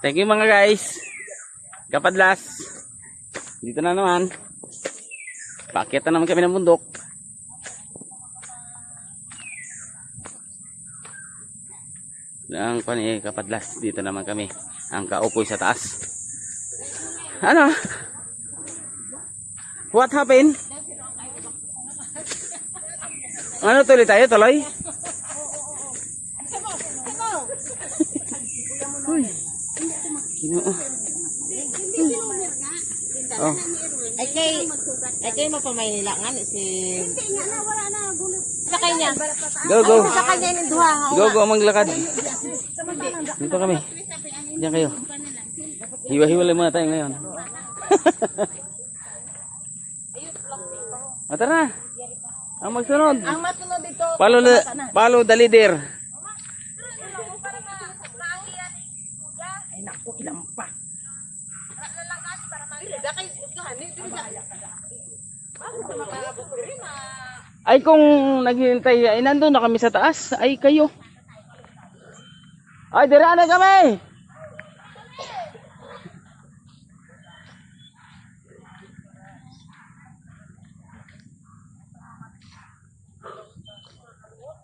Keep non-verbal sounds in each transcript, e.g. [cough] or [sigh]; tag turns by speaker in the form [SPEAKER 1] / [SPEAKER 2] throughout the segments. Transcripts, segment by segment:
[SPEAKER 1] Thank you mga guys. Kapadlas. Dito na naman. Paakyat na naman kami ng bundok. Ang pani kapadlas. Dito naman kami. Ang kaupoy sa taas. Ano? What happened? Ano tuloy tayo? Tuloy? Uy. Ginoo. Oh.
[SPEAKER 2] Ay kay ay kay mapamaynila nga ni si Sakay niya.
[SPEAKER 1] Go, go.
[SPEAKER 2] Sa kanya ni duha.
[SPEAKER 1] Go, go, maglakad. Dito kami. Diyan kayo. Hiwa-hiwalay muna tayo ngayon. o [laughs] tara. Ang magsunod.
[SPEAKER 2] Ang matunod dito.
[SPEAKER 1] Palo, palo the leader.
[SPEAKER 2] Ay naku, ilang pa.
[SPEAKER 1] Ay kung naghihintay, ay nandun na kami sa taas. Ay kayo. Ay, dira na kami.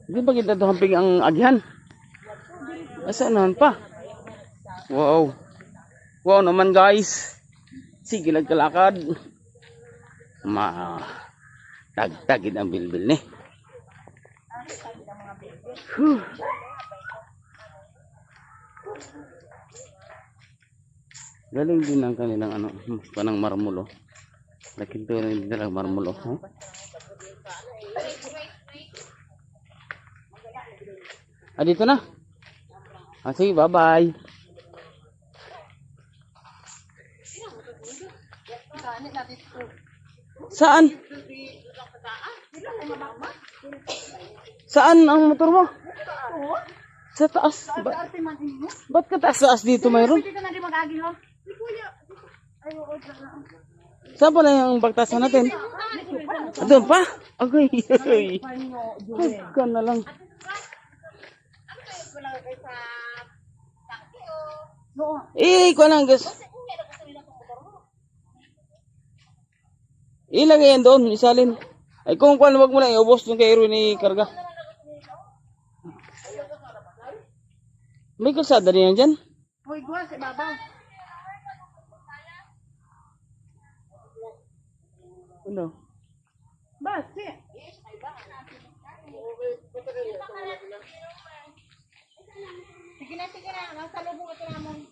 [SPEAKER 1] Di ba kita hamping ang agyan? Asa naman pa? Wow. Wow naman guys. Sige lagkalakad. Ma tagtagid ang bilbil ni. Whew. Galing din ang kanilang ano, panang marmulo. Laking to rin nilang marmulo. Huh? Ah, dito na. Ah, sige, bye-bye. Saan? Saan ang motor mo? Sa taas. Ba ba't ka taas-taas dito mayroon? Saan pala yung bagtasan natin? Doon pa? Okay. Ay, ka na lang. Eh, ko lang guys. Ilagay yan doon, isalin. Ay kung kwan, wag mo lang iubos yung kay Erwin ni Karga. May kalsada rin yan dyan.
[SPEAKER 2] Hoy, duha sa babaw.
[SPEAKER 1] Ano?
[SPEAKER 2] Basi. Sige na, sige na. Nasa lubong ito naman.